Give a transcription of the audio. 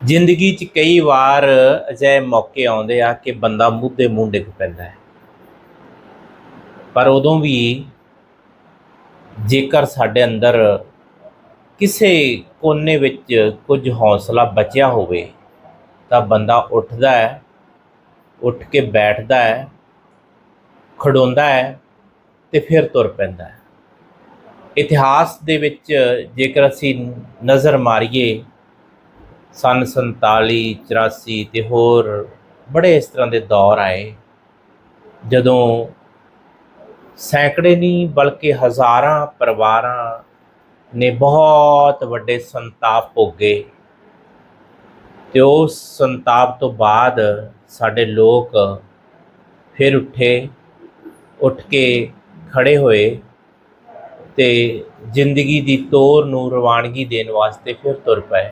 ਜ਼ਿੰਦਗੀ 'ਚ ਕਈ ਵਾਰ ਅਜਿਹੇ ਮੌਕੇ ਆਉਂਦੇ ਆ ਕਿ ਬੰਦਾ ਮੁੱਦੇ ਮੂੰਹ ਡਿੱਗ ਪੈਂਦਾ ਹੈ। ਪਰ ਉਦੋਂ ਵੀ ਜੇਕਰ ਸਾਡੇ ਅੰਦਰ ਕਿਸੇ ਕੋਨੇ ਵਿੱਚ ਕੁਝ ਹੌਸਲਾ ਬਚਿਆ ਹੋਵੇ, ਤਾਂ ਬੰਦਾ ਉੱਠਦਾ ਹੈ, ਉੱਠ ਕੇ ਬੈਠਦਾ ਹੈ, ਖੜੋਂਦਾ ਹੈ ਤੇ ਫਿਰ ਤੁਰ ਪੈਂਦਾ ਹੈ। ਇਤਿਹਾਸ ਦੇ ਵਿੱਚ ਜੇਕਰ ਅਸੀਂ ਨਜ਼ਰ ਮਾਰੀਏ ਸਨ 47 84 ਤੇ ਹੋਰ ਬੜੇ ਇਸ ਤਰ੍ਹਾਂ ਦੇ ਦੌਰ ਆਏ। ਜਦੋਂ ਸੈਂਕੜੇ ਨਹੀਂ ਬਲਕਿ ਹਜ਼ਾਰਾਂ ਪਰਿਵਾਰਾਂ ਨੇ ਬਹੁਤ ਵੱਡੇ ਸੰਤਾਪ ਭੋਗੇ ਤੇ ਉਸ ਸੰਤਾਪ ਤੋਂ ਬਾਅਦ ਸਾਡੇ ਲੋਕ ਫਿਰ ਉੱਠੇ, ਉੱਠ ਕੇ ਖੜੇ ਹੋਏ ਤੇ ਜ਼ਿੰਦਗੀ ਦੀ ਤੋਰ ਨੂੰ ਰਵਾਨਗੀ ਦੇਣ ਵਾਸਤੇ ਫਿਰ ਤੁਰ ਪਏ।